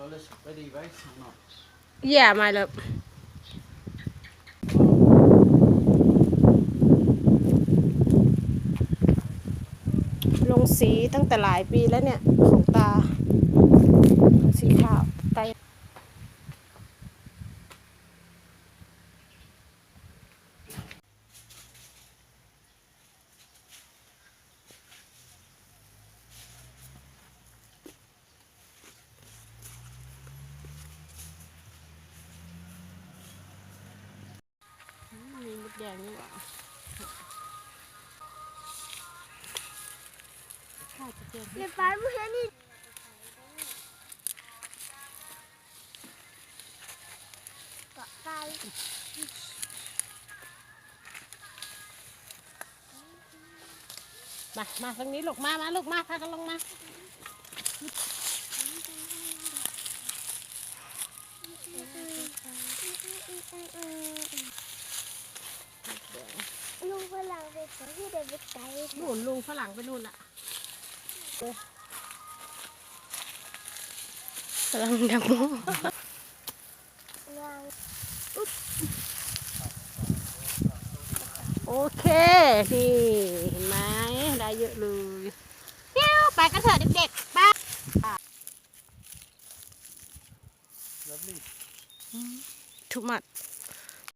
Ready, base or not? Yeah, my love. ลงสีตั้งแต่หลายปีแล้วเนี่ย ของตา สีขาวไต มีมด แดงนี่หว่าข้าจะเจอ Le farmo ni Bye. มา มาทางนี้ลูกมา มาลูกมา พากันลงมาลุงฝรั่งไปขอที่เด วิดไกด์นู่นลุงฝรั่งไปนู่นละฝรั่งดังโมนโอเค นี่เห็นไหมได้เยอะเลยเที่ยวไปกันเถอะเด็กๆไป Lovely. too much